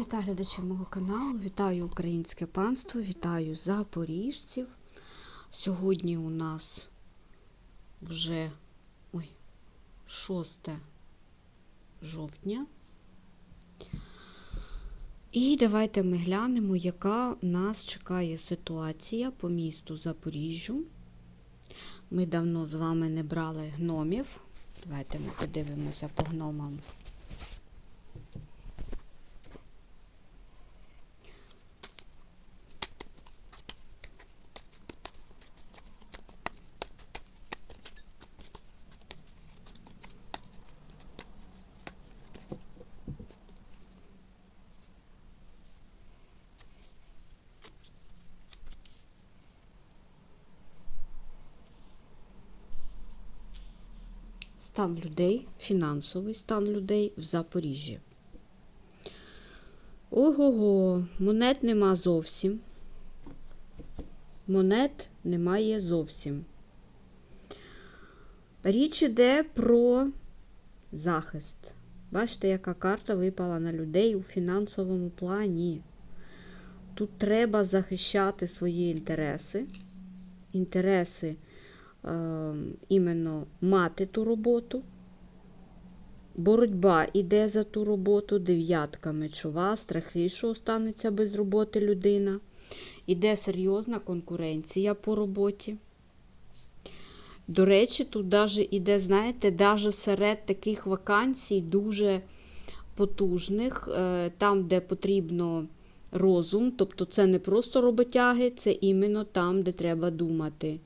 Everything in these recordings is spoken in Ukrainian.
Вітаю глядачів мого каналу, вітаю українське панство, вітаю запоріжців. Сьогодні у нас вже ой, 6 жовтня. І давайте ми глянемо, яка нас чекає ситуація по місту Запоріжжю. Ми давно з вами не брали гномів. Давайте ми подивимося по гномам. Стан людей, фінансовий стан людей в Запоріжжі. Ого-го, монет нема зовсім. Монет немає зовсім. Річ іде про захист. Бачите, яка карта випала на людей у фінансовому плані. Тут треба захищати свої інтереси. Інтереси іменно мати ту роботу. Боротьба іде за ту роботу, дев'ятка мечова, страхи, що останеться без роботи людина. Іде серйозна конкуренція по роботі. До речі, тут даже іде, знаєте, даже серед таких вакансій дуже потужних, е, там, де потрібно розум, тобто це не просто роботяги, це іменно там, де треба думати.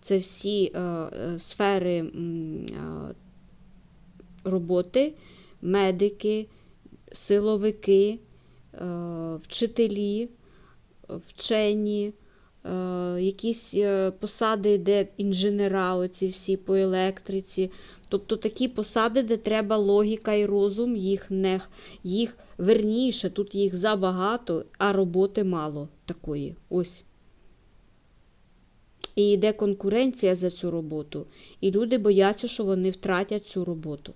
Це всі е, е, сфери е, роботи, медики, силовики, вчителі, вчені, якісь посади, де інженера, оці всі по електриці. Тобто такі посади, де треба логіка і розум, їх не їх верніше, тут їх забагато, а роботи мало такої. Ось. І йде конкуренція за цю роботу. І люди бояться, що вони втратять цю роботу.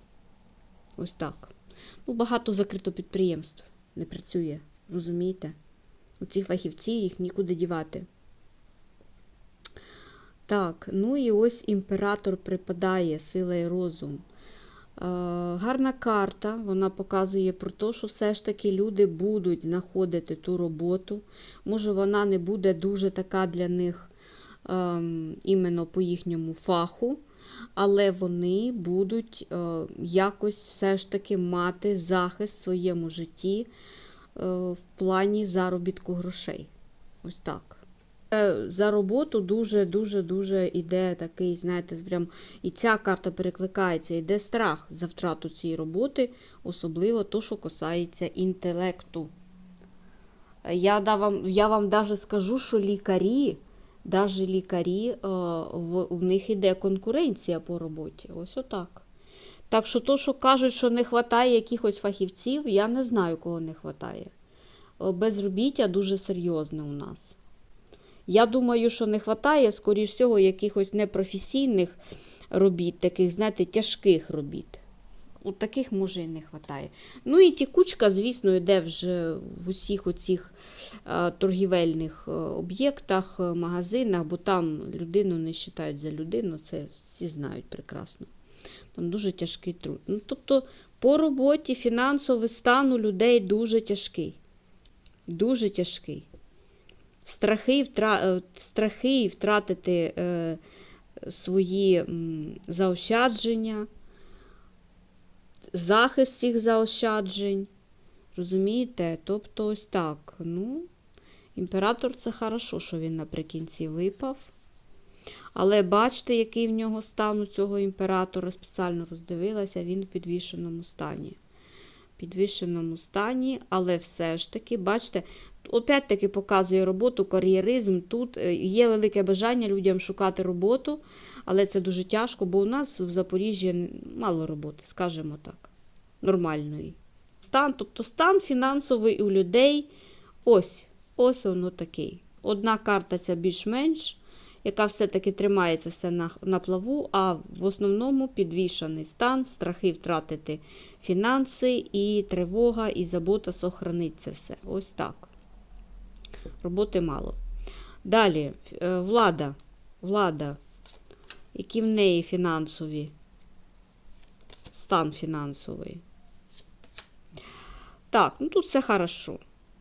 Ось так. Ну, багато закрито підприємств не працює, розумієте? У цих фахівців їх нікуди дівати. Так, ну і ось імператор припадає, сила і розум. Е, гарна карта, вона показує про те, що все ж таки люди будуть знаходити ту роботу. Може, вона не буде дуже така для них іменно по їхньому фаху, але вони будуть е, якось все ж таки мати захист в своєму житті е, в плані заробітку грошей. Ось так. Е, За роботу дуже-дуже дуже іде такий, знаєте, прям і ця карта перекликається, йде страх за втрату цієї роботи, особливо то, що касається інтелекту. Я, да вам, я вам даже скажу, що лікарі, даже лікарі, е, в, них іде конкуренція по роботі. Ось отак. Так що то, що кажуть, що не вистачає якихось фахівців, я не знаю, кого не вистачає. Безробіття дуже серйозне у нас. Я думаю, що не вистачає, скоріш всього, якихось непрофесійних робіт, таких, знаєте, тяжких робіт. От таких може і не вистачає. Ну і тікучка, звісно, йде вже в усіх оцих е, торгівельних е, об'єктах, е, магазинах, бо там людину не вважають за людину, це всі знають прекрасно. Там дуже тяжкий труд. Ну, тобто, по роботі фінансовий стан у людей дуже тяжкий. Дуже тяжкий. Страхи, втра... е, страхи втратити е, свої заощадження, захист цих заощаджень. Розумієте? Тобто, ось так. Ну, імператор це хорошо, що він наприкінці випав. Але бачите, який в нього стан у цього імператора, спеціально роздивилася, він в підвішеному стані. Підвішеному стані, але все ж таки, бачите, опять-таки показує роботу, кар'єризм. Тут е, є велике бажання людям шукати роботу, але це дуже тяжко, бо у нас в Запоріжжі мало роботи, скажімо так, нормальної. Стан, тобто стан фінансовий у людей ось, ось воно такий. Одна карта ця більш-менш, яка все-таки тримається все на, на плаву, а в основному підвішаний стан, страхи втратити фінанси, і тривога, і забота сохранить це все. Ось так. Роботи мало. Далі, е, влада. Влада. Які в неї фінансові? Стан фінансовий. Так, ну тут все хорошо.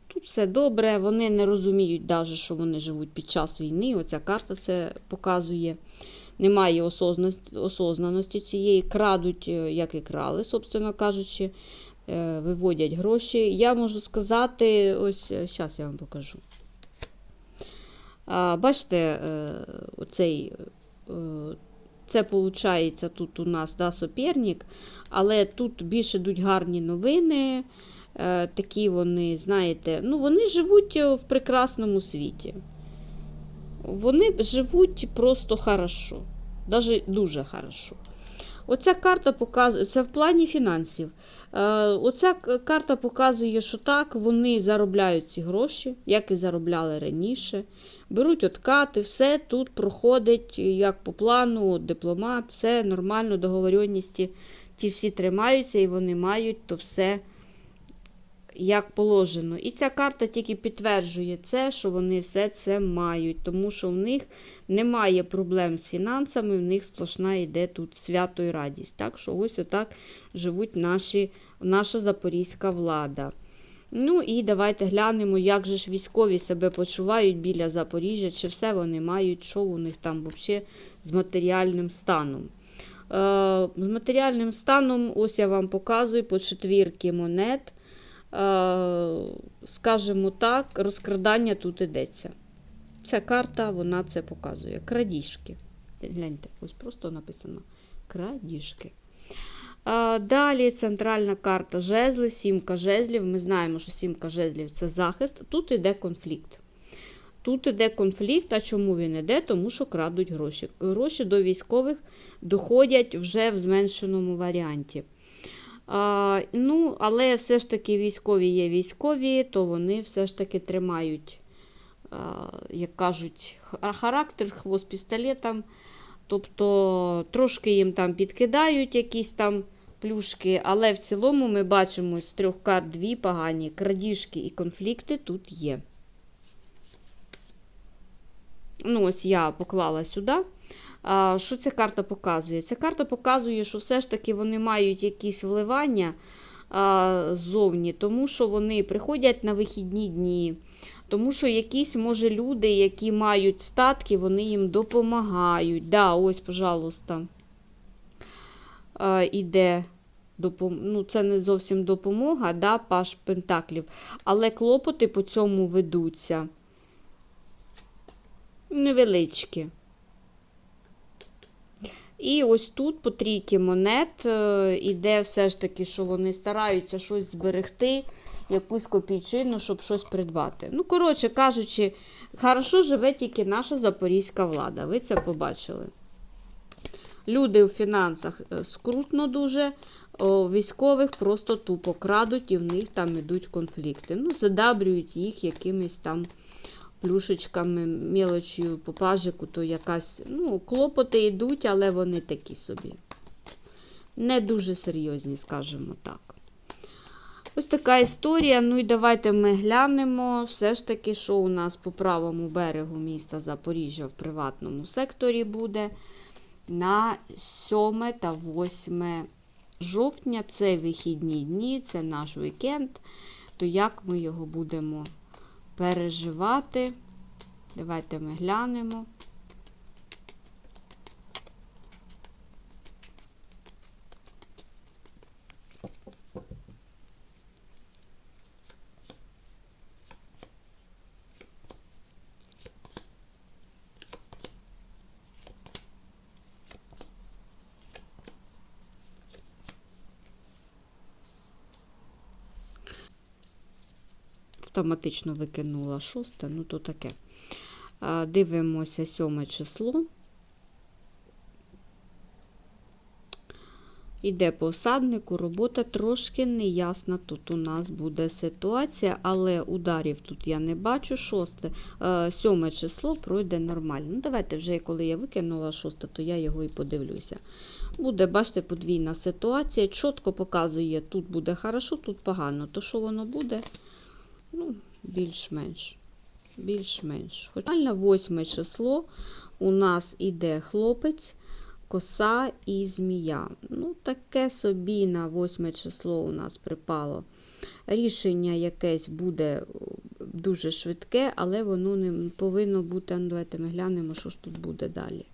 Тут все добре, вони не розуміють, навіть, що вони живуть під час війни. Оця карта це показує. Немає осознаності, цієї, крадуть, е, як і крали, собственно кажучи, е, виводять гроші. Я можу сказати, ось зараз я вам покажу. Бачите, е, оцей, це виходить тут у нас да, суперник, але тут більше йдуть гарні новини. Е, такі вони, знаєте, ну вони живуть е, в прекрасному світі. Вони живуть просто хорошо, навіть дуже хорошо. Оця карта показує, це в плані фінансів. Е, оця карта показує, що так, вони заробляють ці гроші, як і заробляли раніше. Беруть откати, все тут проходить як по плану, дипломат, все нормально, договоренності. Ті всі тримаються і вони мають то все як положено. І ця карта тільки підтверджує це, що вони все це мають, тому що в них немає проблем з фінансами, в них сплошна йде тут свято і радість. Так що ось отак живуть наші, наша запорізька влада. Ну і давайте глянемо, як же ж військові себе почувають біля Запоріжжя, чи все вони мають, що у них там взагалі з матеріальним станом. Е, з матеріальним станом, ось я вам показую по четвірки монет. Е, скажімо так, розкрадання тут йдеться. Ця карта, вона це показує. Крадіжки. Гляньте, ось просто написано крадіжки. Далі центральна карта жезли, сімка жезлів. Ми знаємо, що сімка жезлів це захист. Тут йде конфлікт. Тут йде конфлікт, а чому він йде? Тому що крадуть гроші. Гроші до військових доходять вже в зменшеному варіанті. Ну, Але все ж таки військові є військові, то вони все ж таки тримають, а, як кажуть, характер, хвост пістолетом. Тобто трошки їм там підкидають якісь там плюшки, але в цілому ми бачимо з трьох карт дві погані крадіжки і конфлікти тут є. Ну, ось я поклала сюди. Що ця карта показує? Ця карта показує, що все ж таки вони мають якісь вливання ззовні, тому що вони приходять на вихідні дні. Тому що якісь, може, люди, які мають статки, вони їм допомагають. Да, ось, пожалуйста, іде. Ну, Це не зовсім допомога, да, паш Пентаклів. Але клопоти по цьому ведуться. Невеличкі. І ось тут по трійки монет е, іде все ж таки, що вони стараються щось зберегти, якусь копійчину, щоб щось придбати. Ну, коротше кажучи, хорошо живе тільки наша запорізька влада. Ви це побачили. Люди у фінансах е, скрутно дуже, військових просто тупо крадуть і в них там йдуть конфлікти. Ну, задабрюють їх якимись там плюшечками, мілочою по пажику, то якась, ну, клопоти йдуть, але вони такі собі. Не дуже серйозні, скажімо так. Ось така історія. Ну і давайте ми глянемо все ж таки, що у нас по правому берегу міста Запоріжжя в приватному секторі буде на 7 та 8 жовтня. Це вихідні дні, це наш вікенд. То як ми його будемо переживати. Давайте ми глянемо. Автоматично викинула шосте, ну то таке. Дивимося сьоме число. Іде по осаднику, робота трошки неясна. Тут у нас буде ситуація, але ударів тут я не бачу. Шосте, сьоме число пройде нормально. Ну, давайте вже, коли я викинула шосте, то я його і подивлюся. Буде, бачите, подвійна ситуація. Чітко показує, тут буде хорошо, тут погано. То що воно буде? Ну, більш-менш. Більш-менш. Хоч реально восьме число у нас іде хлопець коса і змія. Ну, таке собі на 8 число у нас припало. Рішення якесь буде дуже швидке, але воно не повинно бути. Давайте ми глянемо, що ж тут буде далі.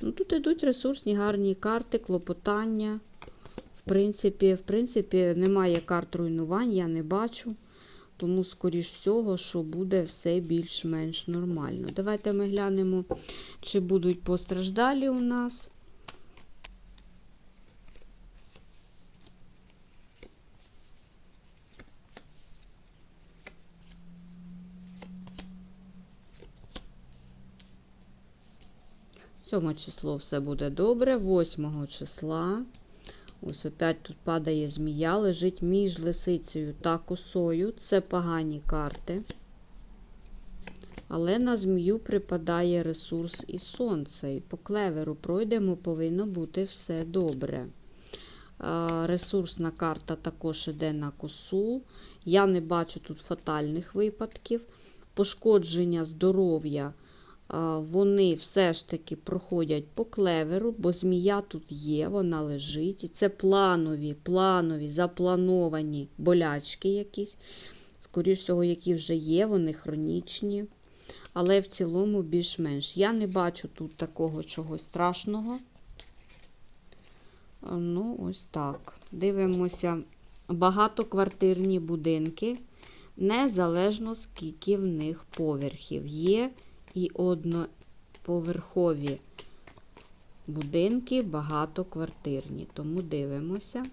Ну, Тут йдуть ресурсні гарні карти, клопотання. В принципі, в принципі, немає карт руйнувань, я не бачу. Тому, скоріш всього, що буде все більш-менш нормально. Давайте ми глянемо, чи будуть постраждалі у нас. Сьоме число все буде добре. Восьмого числа. Ось опять тут падає змія, лежить між лисицею та косою. Це погані карти. Але на змію припадає ресурс і сонце. І по клеверу пройдемо, повинно бути все добре. Ресурсна карта також йде на косу. Я не бачу тут фатальних випадків. Пошкодження здоров'я вони все ж таки проходять по клеверу, бо змія тут є, вона лежить. І це планові, планові, заплановані болячки якісь. Скоріше всього, які вже є, вони хронічні. Але в цілому більш-менш. Я не бачу тут такого чогось страшного. Ну, ось так. Дивимося багатоквартирні будинки, незалежно скільки в них поверхів. Є і одноповерхові будинки багатоквартирні. Тому дивимося.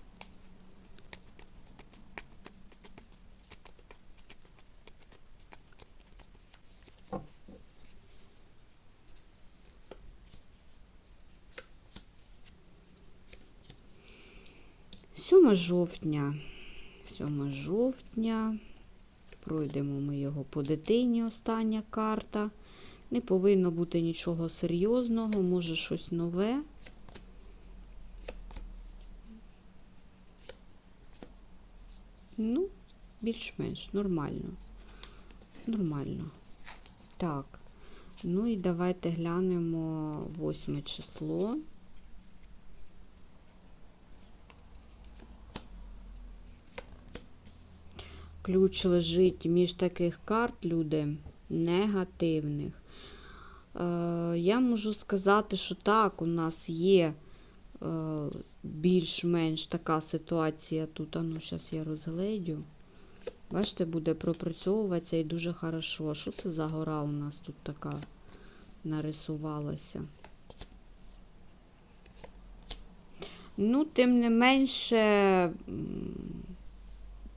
Жовтня. 7 жовтня. Пройдемо ми його по дитині, остання карта. Не повинно бути нічого серйозного, може щось нове. Ну, більш-менш нормально. Нормально. Так. Ну і давайте глянемо восьме число. Ключ лежить між таких карт, люди, негативних. Е, я можу сказати, що так, у нас є е, більш-менш така ситуація тут. А ну, зараз я розгледю. Бачите, буде пропрацьовуватися і дуже хорошо. Що це за гора у нас тут така нарисувалася? Ну, тим не менше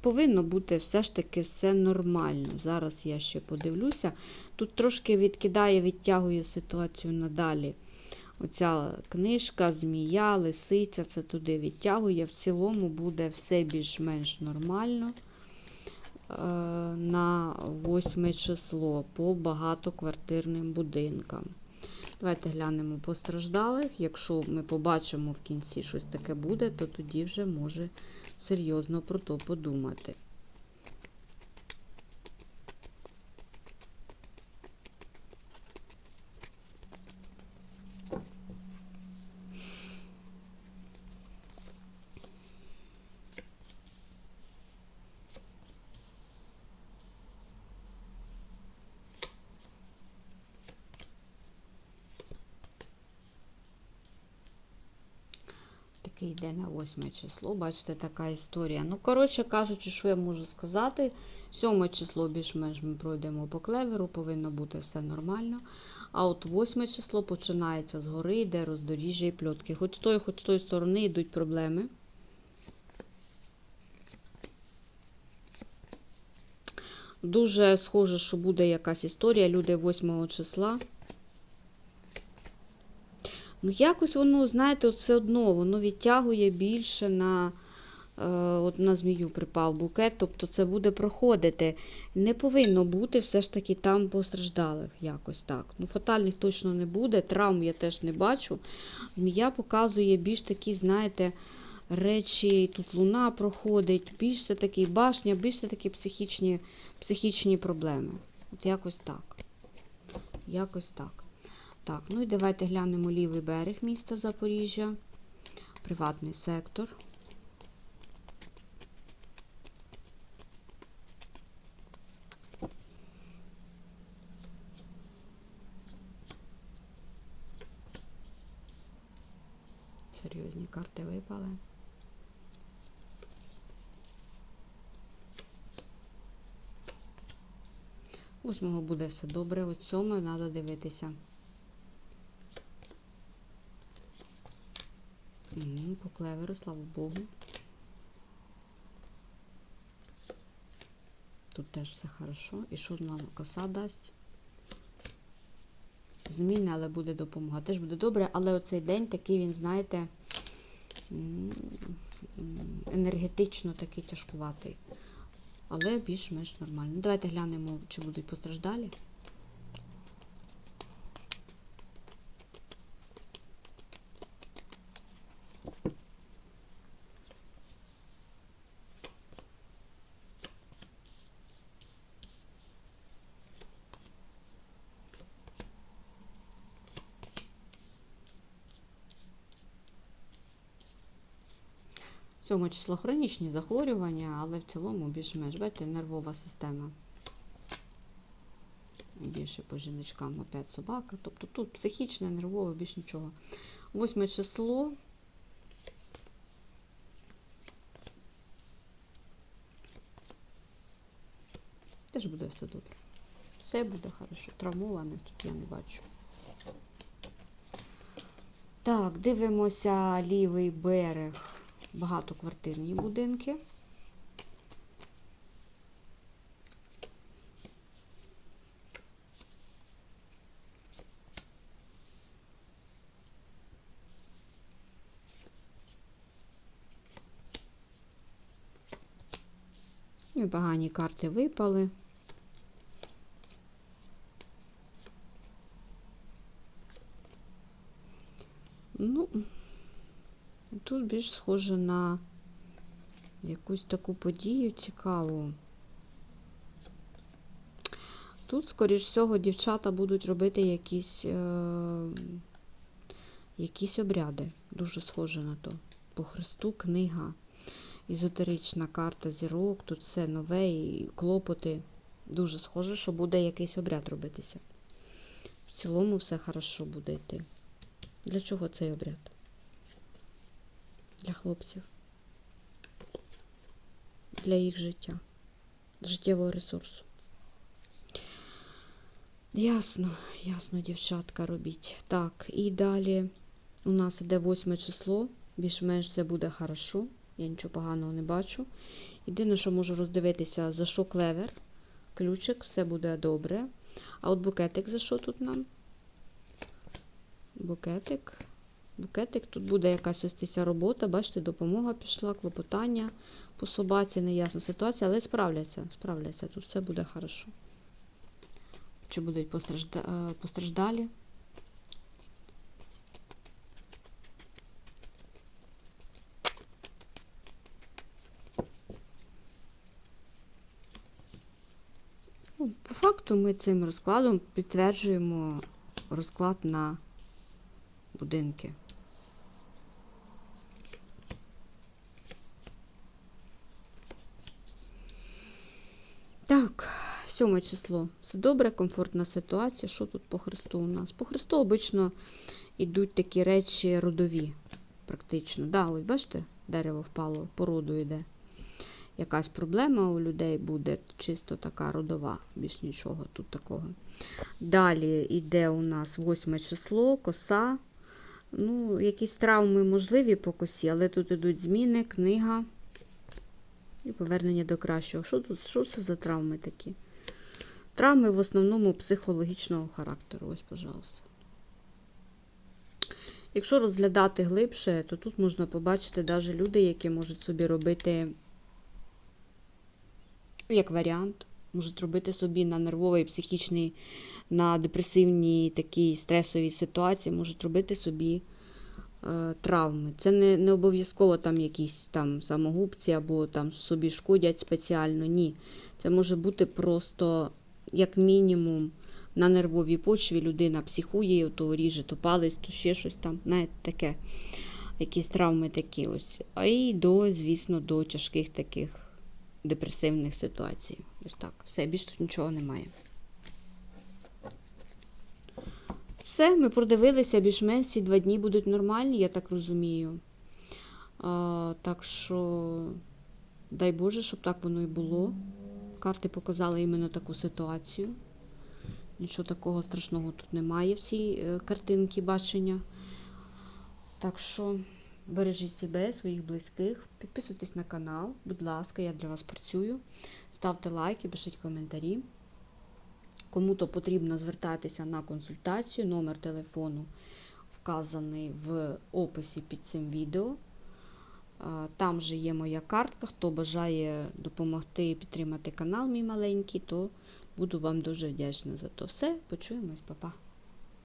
повинно бути все ж таки все нормально. Зараз я ще подивлюся. Тут трошки відкидає, відтягує ситуацію надалі. Оця книжка, змія, лисиця, це туди відтягує. В цілому буде все більш-менш нормально е, на 8 число по багатоквартирним будинкам. Давайте глянемо постраждалих. Якщо ми побачимо в кінці щось таке буде, то тоді вже може серйозно про то подумати. Який йде на 8 число. Бачите, така історія. Ну, коротше кажучи, що я можу сказати, 7 число більш-менш ми пройдемо по клеверу, повинно бути все нормально. А от 8 число починається згори, йде роздоріжжя і пльотки. Хоч з тої, хоч з тої сторони йдуть проблеми. Дуже схоже, що буде якась історія. Люди 8 числа Ну, якось воно, знаєте, все одно воно відтягує більше на, е, от на змію припав букет, тобто це буде проходити. Не повинно бути все ж таки там постраждалих якось так. Ну, фатальних точно не буде, травм я теж не бачу. Змія показує більш такі, знаєте, речі, тут луна проходить, більш все таки башня, більш все таки психічні, психічні проблеми. От якось так. Якось так. Так, ну і давайте глянемо лівий берег міста Запоріжжя, приватний сектор. Серйозні карти випали. Восьмого буде все добре, от сьомого треба дивитися. Мгм, По клеверу, слава Богу. Тут теж все хорошо. І що знову коса дасть? Зміни, але буде допомога. Теж буде добре, але оцей день такий, він, знаєте, енергетично такий тяжкуватий. Але більш-менш нормально. Ну, Давайте глянемо, чи будуть постраждалі. Сьоме число хронічні захворювання, але в цілому більш-менш, бачите, нервова система. Більше по жіночкам опять собака. Тобто тут психічне, нервове, більш нічого. Восьме число. Теж буде все добре. Все буде хорошо. Травмованих тут я не бачу. Так, дивимося лівий берег. Багатоквартирні будинки. Непогані карти випали. Ну, тут більш схоже на якусь таку подію цікаву. Тут, скоріш всього, дівчата будуть робити якісь, е, якісь обряди. Дуже схоже на то. По Христу книга. Езотерична карта зірок, тут все нове і клопоти. Дуже схоже, що буде якийсь обряд робитися. В цілому все хорошо буде йти. Для чого цей обряд? Для хлопців. Для їх життя, життєвого ресурсу. Ясно, ясно, дівчатка, робіть. Так, і далі у нас іде восьме число. Більш-менш все буде хорошо. Я нічого поганого не бачу. Єдине, що можу роздивитися, за що клевер, ключик, все буде добре. А от букетик за що тут нам? Букетик. Букетик. Тут буде якась вестися робота. Бачите, допомога пішла, клопотання по собаці, неясна ситуація, але справляться. Справляться. Тут все буде хорошо. Чи будуть е, постраждалі? Ну, По факту ми цим розкладом підтверджуємо розклад на будинки. Так, сьоме число. Все добре, комфортна ситуація. Що тут по Христу у нас? По Христу обично йдуть такі речі родові, практично. Да, ось бачите, дерево впало, по роду йде. Якась проблема у людей буде, чисто така родова, більш нічого тут такого. Далі йде у нас восьме число, коса. Ну, якісь травми можливі по косі, але тут йдуть зміни, книга і повернення до кращого. Що? Що це за травми такі? Травми в основному психологічного характеру. Ось, пожалуйста. Якщо розглядати глибше, то тут можна побачити навіть люди, які можуть собі робити, як варіант, можуть робити собі на нервовий, психічний, на депресивній такій стресовій ситуації, можуть робити собі травми. Це не, не обов'язково там якісь там самогубці або там собі шкодять спеціально. Ні. Це може бути просто, як мінімум, на нервовій почві людина психує, то ріже, то палець, то ще щось там, знаєте, таке. Якісь травми такі ось. А і до, звісно, до тяжких таких депресивних ситуацій. Ось так. Все, більше тут нічого немає. Все, ми продивилися, більш-менш ці два дні будуть нормальні, я так розумію. А, так що, дай Боже, щоб так воно і було. Карти показали іменно таку ситуацію. Нічого такого страшного тут немає в цій е, картинці бачення. Так що бережіть себе, своїх близьких, підписуйтесь на канал, будь ласка, я для вас працюю. Ставте лайки, пишіть коментарі. Кому-то потрібно звертатися на консультацію. Номер телефону вказаний в описі під цим відео. Там же є моя картка. Хто бажає допомогти і підтримати канал мій маленький, то буду вам дуже вдячна за то все. Почуємось, па-па.